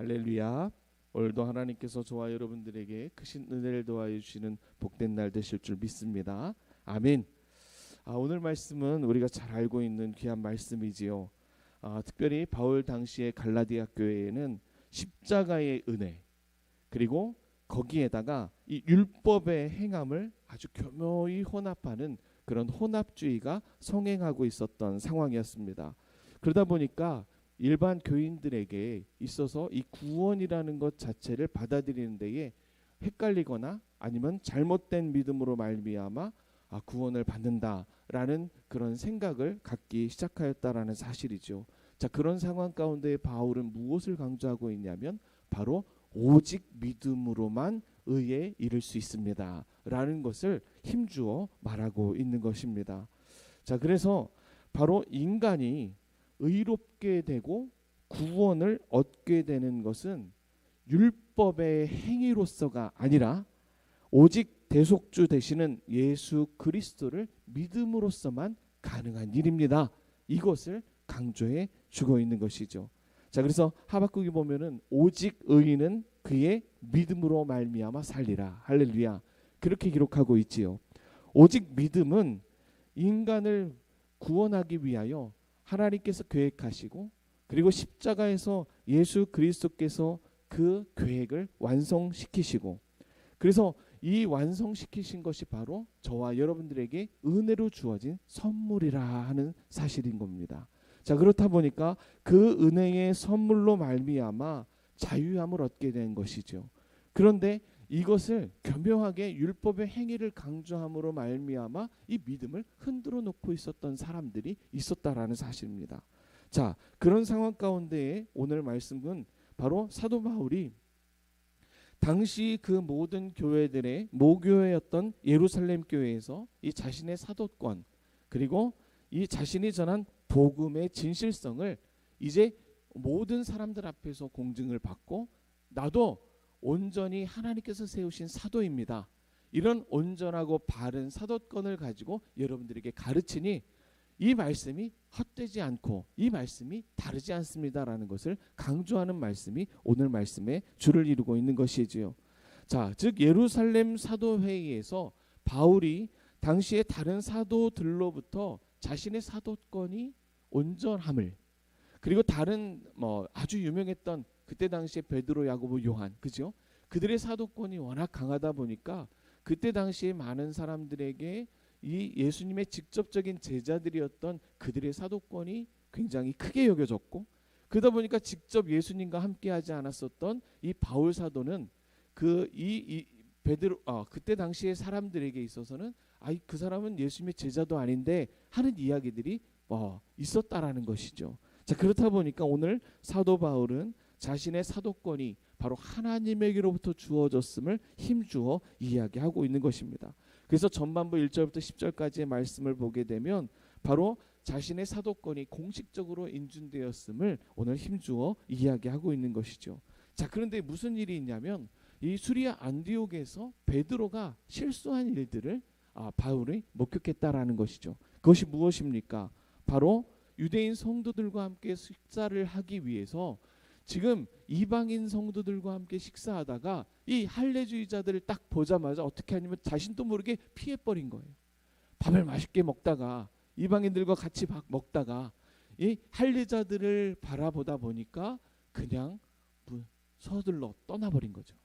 할렐루야. 오늘도 하나님께서 저와 여러분들에게 크신 은혜를 도와해 주시는 복된 날 되실 줄 믿습니다. 아멘. 아, 오늘 말씀은 우리가 잘 알고 있는 귀한 말씀이지요. 아, 특별히 바울 당시의 갈라디아 교회에는 십자가의 은혜 그리고 거기에다가 이 율법의 행함을 아주 교묘히 혼합하는 그런 혼합주의가 성행하고 있었던 상황이었습니다. 그러다 보니까 일반 교인들에게 있어서 이 구원이라는 것 자체를 받아들이는 데에 헷갈리거나 아니면 잘못된 믿음으로 말미암아 아, 구원을 받는다라는 그런 생각을 갖기 시작하였다라는 사실이죠. 자 그런 상황 가운데 바울은 무엇을 강조하고 있냐면 바로 오직 믿음으로만 의에 이를 수 있습니다라는 것을 힘주어 말하고 있는 것입니다. 자 그래서 바로 인간이 의롭게 되고 구원을 얻게 되는 것은 율법의 행위로서가 아니라 오직 대속주 되시는 예수 그리스도를 믿음으로써만 가능한 일입니다. 이것을 강조해 주고 있는 것이죠. 자, 그래서 하박국이 보면은 오직 의인은 그의 믿음으로 말미암아 살리라. 할렐루야. 그렇게 기록하고 있지요. 오직 믿음은 인간을 구원하기 위하여 하나님께서 계획하시고 그리고 십자가에서 예수 그리스도께서 그 계획을 완성시키시고 그래서 이 완성시키신 것이 바로 저와 여러분들에게 은혜로 주어진 선물이라 하는 사실인 겁니다. 자 그렇다 보니까 그 은혜의 선물로 말미암아 자유함을 얻게 된 것이죠. 그런데 이것을 교묘하게 율법의 행위를 강조함으로 말미암아 이 믿음을 흔들어 놓고 있었던 사람들이 있었다라는 사실입니다. 자 그런 상황 가운데에 오늘 말씀은 바로 사도 바울이 당시 그 모든 교회들의 모교회였던 예루살렘 교회에서 이 자신의 사도권 그리고 이 자신이 전한 복음의 진실성을 이제 모든 사람들 앞에서 공증을 받고 나도 온전히 하나님께서 세우신 사도입니다. 이런 온전하고 바른 사도권을 가지고 여러분들에게 가르치니 이 말씀이 헛되지 않고 이 말씀이 다르지 않습니다라는 것을 강조하는 말씀이 오늘 말씀의 주를 이루고 있는 것이지요. 자, 즉 예루살렘 사도 회의에서 바울이 당시의 다른 사도들로부터 자신의 사도권이 온전함을 그리고 다른 뭐 아주 유명했던 그때 당시에 베드로, 야고보, 요한 그죠? 그들의 사도권이 워낙 강하다 보니까 그때 당시에 많은 사람들에게 이 예수님의 직접적인 제자들이었던 그들의 사도권이 굉장히 크게 여겨졌고 그러다 보니까 직접 예수님과 함께하지 않았었던 이 바울 사도는 그이 베드로 아 그때 당시의 사람들에게 있어서는 아이 그 사람은 예수님의 제자도 아닌데 하는 이야기들이 어, 있었다라는 것이죠. 자 그렇다 보니까 오늘 사도 바울은 자신의 사도권이 바로 하나님에게로부터 주어졌음을 힘주어 이야기하고 있는 것입니다. 그래서 전반부 1절부터 10절까지의 말씀을 보게 되면 바로 자신의 사도권이 공식적으로 인준되었음을 오늘 힘주어 이야기하고 있는 것이죠. 자, 그런데 무슨 일이 있냐면 이 수리아 안디옥에서 베드로가 실수한 일들을 아, 바울이 목격했다라는 것이죠. 그것이 무엇입니까? 바로 유대인 성도들과 함께 식사를 하기 위해서 지금 이방인 성도들과 함께 식사하다가 이 할례주의자들을 딱 보자마자 어떻게 하냐면 자신도 모르게 피해 버린 거예요. 밥을 맛있게 먹다가 이방인들과 같이 먹다가 이 할례자들을 바라보다 보니까 그냥 서둘러 떠나버린 거죠.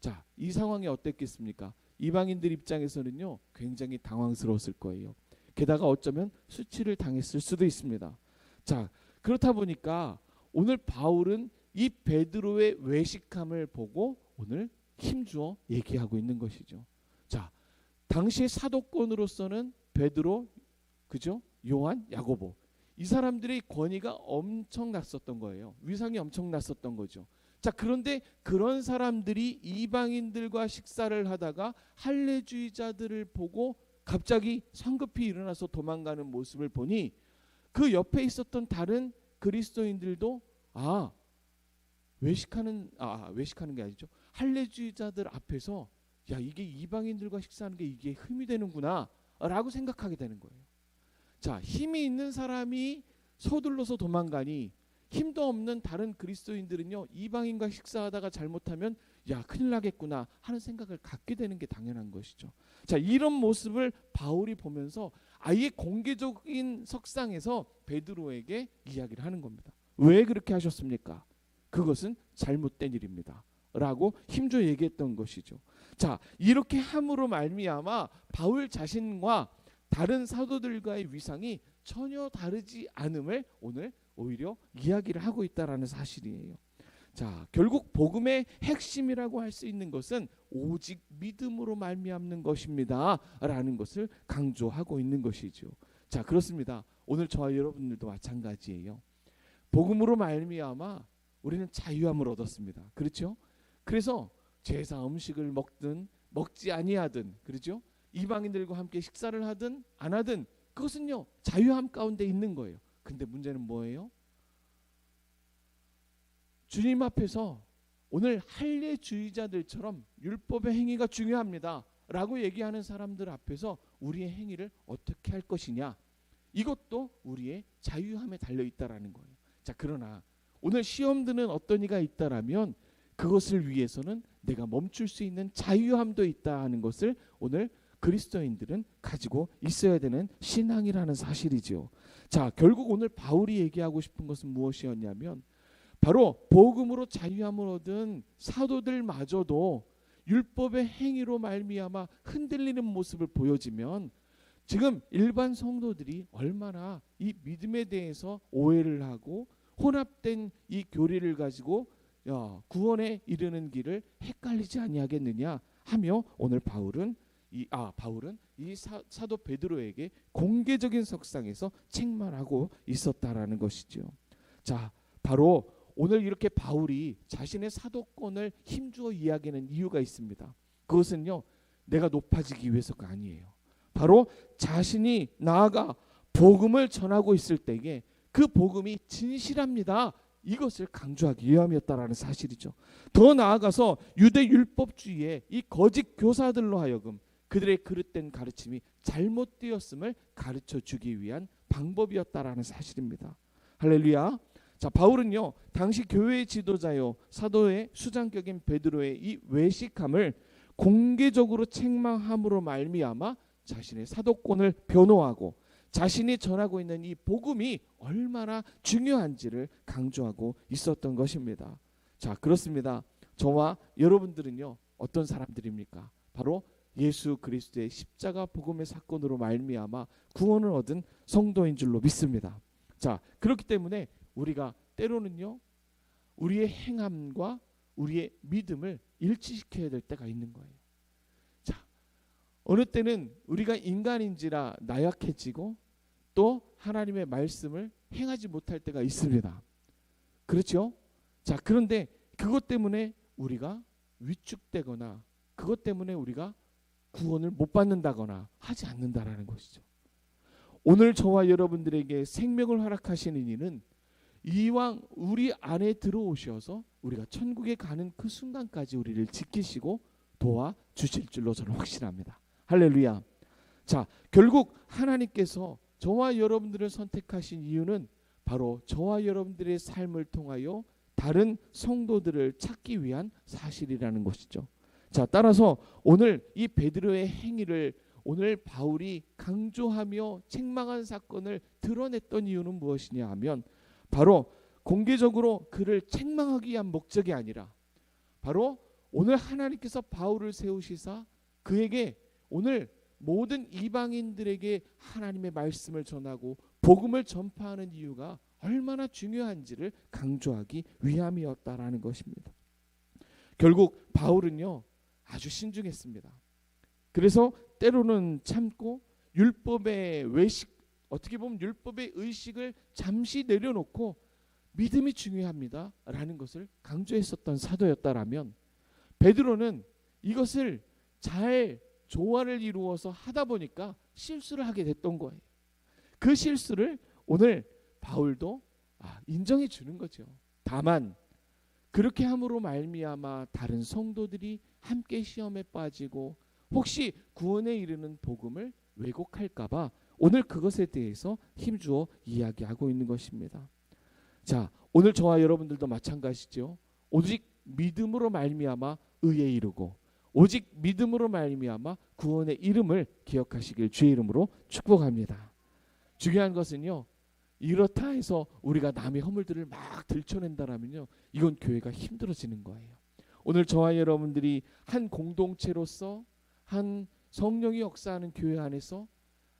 자, 이 상황이 어땠겠습니까? 이방인들 입장에서는요, 굉장히 당황스러웠을 거예요. 게다가 어쩌면 수치를 당했을 수도 있습니다. 자, 그렇다 보니까 오늘 바울은 이 베드로의 외식함을 보고 오늘 힘주어 얘기하고 있는 것이죠. 자, 당시의 사도권으로서는 베드로, 그죠? 요한, 야고보 이 사람들의 권위가 엄청 났었던 거예요. 위상이 엄청 났었던 거죠. 자, 그런데 그런 사람들이 이방인들과 식사를 하다가 할례주의자들을 보고 갑자기 성급히 일어나서 도망가는 모습을 보니 그 옆에 있었던 다른 그리스도인들도 아 외식하는 아 외식하는 게 아니죠 할례주의자들 앞에서 야 이게 이방인들과 식사하는 게 이게 흠이 되는구나라고 생각하게 되는 거예요. 자 힘이 있는 사람이 서둘러서 도망가니 힘도 없는 다른 그리스도인들은요 이방인과 식사하다가 잘못하면 야 큰일 나겠구나 하는 생각을 갖게 되는 게 당연한 것이죠. 자 이런 모습을 바울이 보면서 아예 공개적인 석상에서 베드로에게 이야기를 하는 겁니다. 왜 그렇게 하셨습니까? 그것은 잘못된 일입니다. 라고 힘줘 얘기했던 것이죠. 자, 이렇게 함으로 말미암아 바울 자신과 다른 사도들과의 위상이 전혀 다르지 않음을 오늘 오히려 이야기를 하고 있다라는 사실이에요. 자, 결국 복음의 핵심이라고 할 수 있는 것은 오직 믿음으로 말미암는 것입니다라는 것을 강조하고 있는 것이죠. 자, 그렇습니다. 오늘 저와 여러분들도 마찬가지예요. 복음으로 말미암아 우리는 자유함을 얻었습니다. 그렇죠? 그래서 제사 음식을 먹든 먹지 아니하든 그렇죠? 이방인들과 함께 식사를 하든 안 하든 그것은요 자유함 가운데 있는 거예요. 근데 문제는 뭐예요? 주님 앞에서 오늘 할례주의자들처럼 율법의 행위가 중요합니다. 라고 얘기하는 사람들 앞에서 우리의 행위를 어떻게 할 것이냐 이것도 우리의 자유함에 달려 있다라는 거예요. 자 그러나 오늘 시험 드는 어떤 이가 있다라면 그것을 위해서는 내가 멈출 수 있는 자유함도 있다 하는 것을 오늘 그리스도인들은 가지고 있어야 되는 신앙이라는 사실이죠. 자, 결국 오늘 바울이 얘기하고 싶은 것은 무엇이었냐면 바로 복음으로 자유함을 얻은 사도들마저도 율법의 행위로 말미암아 흔들리는 모습을 보여지면 지금 일반 성도들이 얼마나 이 믿음에 대해서 오해를 하고 혼합된 이 교리를 가지고 야, 구원에 이르는 길을 헷갈리지 아니하겠느냐 하며 오늘 바울은 이 아 바울은 이 사, 사도 베드로에게 공개적인 석상에서 책망하고 있었다라는 것이죠. 자, 바로 오늘 이렇게 바울이 자신의 사도권을 힘주어 이야기하는 이유가 있습니다. 그것은요, 내가 높아지기 위해서가 아니에요. 바로 자신이 나아가 복음을 전하고 있을 때에 그 복음이 진실합니다. 이것을 강조하기 위함이었다라는 사실이죠. 더 나아가서 유대 율법주의의 이 거짓 교사들로 하여금 그들의 그릇된 가르침이 잘못되었음을 가르쳐 주기 위한 방법이었다라는 사실입니다. 할렐루야. 자, 바울은요. 당시 교회의 지도자요 사도의 수장격인 베드로의 이 외식함을 공개적으로 책망함으로 말미암아 자신의 사도권을 변호하고 자신이 전하고 있는 이 복음이 얼마나 중요한지를 강조하고 있었던 것입니다. 자, 그렇습니다. 저와 여러분들은요. 어떤 사람들입니까? 바로 예수 그리스도의 십자가 복음의 사건으로 말미암아 구원을 얻은 성도인 줄로 믿습니다. 자, 그렇기 때문에 우리가 때로는요. 우리의 행함과 우리의 믿음을 일치시켜야 될 때가 있는 거예요. 자, 어느 때는 우리가 인간인지라 나약해지고 또 하나님의 말씀을 행하지 못할 때가 있습니다. 그렇죠? 자, 그런데 그것 때문에 우리가 위축되거나 그것 때문에 우리가 구원을 못 받는다거나 하지 않는다라는 것이죠. 오늘 저와 여러분들에게 생명을 허락하시는 이는 이왕 우리 안에 들어오셔서 우리가 천국에 가는 그 순간까지 우리를 지키시고 도와 주실 줄로 저는 확신합니다. 할렐루야. 자, 결국 하나님께서 저와 여러분들을 선택하신 이유는 바로 저와 여러분들의 삶을 통하여 다른 성도들을 찾기 위한 사실이라는 것이죠. 자, 따라서 오늘 이 베드로의 행위를 오늘 바울이 강조하며 책망한 사건을 드러냈던 이유는 무엇이냐 하면 바로 공개적으로 그를 책망하기 위한 목적이 아니라 바로 오늘 하나님께서 바울을 세우시사 그에게 오늘 모든 이방인들에게 하나님의 말씀을 전하고 복음을 전파하는 이유가 얼마나 중요한지를 강조하기 위함이었다라는 것입니다. 결국 바울은요 아주 신중했습니다. 그래서 때로는 참고 율법의 외식 어떻게 보면 율법의 의식을 잠시 내려놓고 믿음이 중요합니다라는 것을 강조했었던 사도였다라면 베드로는 이것을 잘 조화를 이루어서 하다 보니까 실수를 하게 됐던 거예요. 그 실수를 오늘 바울도 아, 인정해 주는 거죠. 다만 그렇게 함으로 말미암아 다른 성도들이 함께 시험에 빠지고 혹시 구원에 이르는 복음을 왜곡할까봐 오늘 그것에 대해서 힘주어 이야기하고 있는 것입니다. 자, 오늘 저와 여러분들도 마찬가지죠. 오직 믿음으로 말미암아 의에 이르고 오직 믿음으로 말미암아 구원의 이름을 기억하시길 주의 이름으로 축복합니다. 중요한 것은요. 이렇다 해서 우리가 남의 허물들을 막 들춰낸다라면요. 이건 교회가 힘들어지는 거예요. 오늘 저와 여러분들이 한 공동체로서 한 성령이 역사하는 교회 안에서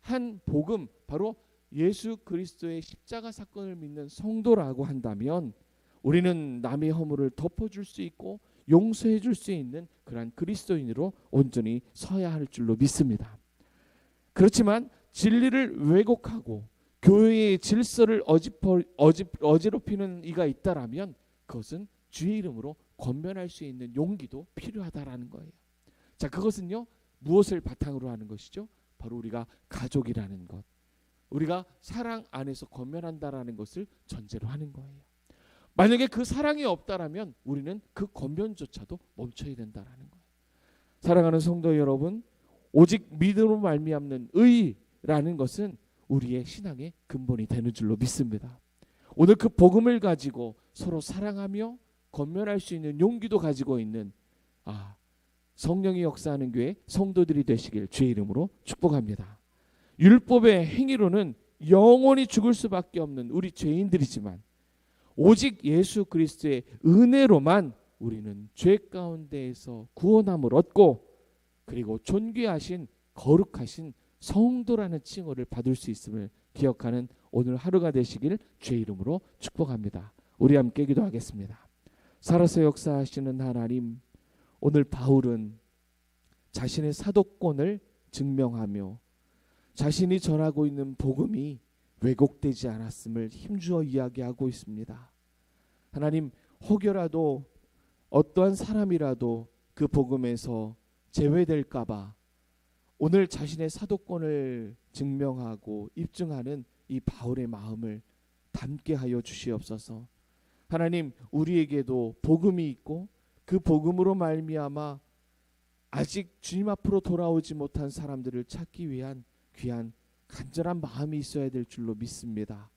한 복음 바로 예수 그리스도의 십자가 사건을 믿는 성도라고 한다면 우리는 남의 허물을 덮어줄 수 있고 용서해 줄 수 있는 그러한 그리스도인으로 온전히 서야 할 줄로 믿습니다. 그렇지만 진리를 왜곡하고 교회의 질서를 어지퍼, 어지, 어지럽히는 이가 있다라면 그것은 주의 이름으로 권면할 수 있는 용기도 필요하다라는 거예요. 자, 그것은요 무엇을 바탕으로 하는 것이죠? 바로 우리가 가족이라는 것, 우리가 사랑 안에서 권면한다라는 것을 전제로 하는 거예요. 만약에 그 사랑이 없다라면 우리는 그 권면조차도 멈춰야 된다라는 거예요. 사랑하는 성도 여러분, 오직 믿음으로 말미암는 의라는 것은 우리의 신앙의 근본이 되는 줄로 믿습니다. 오늘 그 복음을 가지고 서로 사랑하며 권면할 수 있는 용기도 가지고 있는 아 성령이 역사하는 교회 성도들이 되시길 주의 이름으로 축복합니다. 율법의 행위로는 영원히 죽을 수밖에 없는 우리 죄인들이지만 오직 예수 그리스도의 은혜로만 우리는 죄 가운데에서 구원함을 얻고 그리고 존귀하신 거룩하신 성도라는 칭호를 받을 수 있음을 기억하는 오늘 하루가 되시길 주의 이름으로 축복합니다. 우리 함께 기도하겠습니다. 살아서 역사하시는 하나님, 오늘 바울은 자신의 사도권을 증명하며 자신이 전하고 있는 복음이 왜곡되지 않았음을 힘주어 이야기하고 있습니다. 하나님, 혹여라도 어떠한 사람이라도 그 복음에서 제외될까봐 오늘 자신의 사도권을 증명하고 입증하는 이 바울의 마음을 담게 하여 주시옵소서. 하나님, 우리에게도 복음이 있고 그 복음으로 말미암아 아직 주님 앞으로 돌아오지 못한 사람들을 찾기 위한 귀한 간절한 마음이 있어야 될 줄로 믿습니다.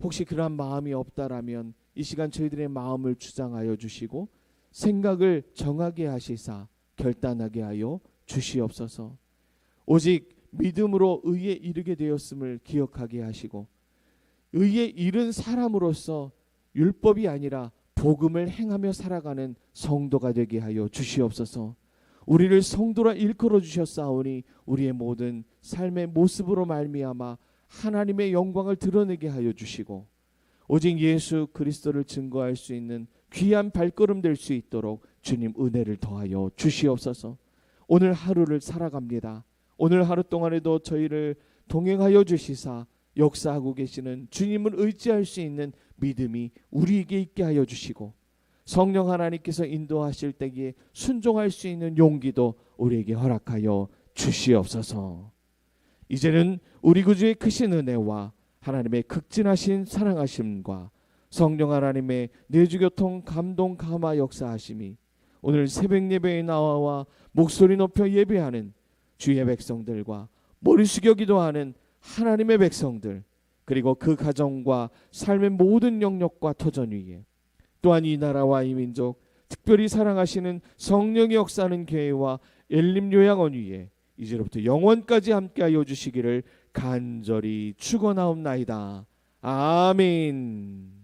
혹시 그러한 마음이 없다라면 이 시간 저희들의 마음을 주장하여 주시고 생각을 정하게 하시사 결단하게 하여 주시옵소서. 오직 믿음으로 의에 이르게 되었음을 기억하게 하시고 의에 이른 사람으로서 율법이 아니라 복음을 행하며 살아가는 성도가 되게 하여 주시옵소서. 우리를 성도라 일컬어 주셨사오니 우리의 모든 삶의 모습으로 말미암아 하나님의 영광을 드러내게 하여 주시고 오직 예수 그리스도를 증거할 수 있는 귀한 발걸음 될 수 있도록 주님 은혜를 더하여 주시옵소서. 오늘 하루를 살아갑니다. 오늘 하루 동안에도 저희를 동행하여 주시사 역사하고 계시는 주님을 의지할 수 있는 믿음이 우리에게 있게 하여 주시고 성령 하나님께서 인도하실 때에 순종할 수 있는 용기도 우리에게 허락하여 주시옵소서. 이제는 우리 구주의 크신 은혜와 하나님의 극진하신 사랑하심과 성령 하나님의 내주교통 감동 감화 역사하심이 오늘 새벽 예배에 나와 목소리 높여 예배하는 주의 백성들과 머리 숙여 기도하는 하나님의 백성들 그리고 그 가정과 삶의 모든 영역과 터전 위에 또한 이 나라와 이 민족 특별히 사랑하시는 성령이 역사하는 교회와 엘림 요양원 위에 이제로부터 영원까지 함께하여 주시기를 간절히 축원하옵나이다. 아멘.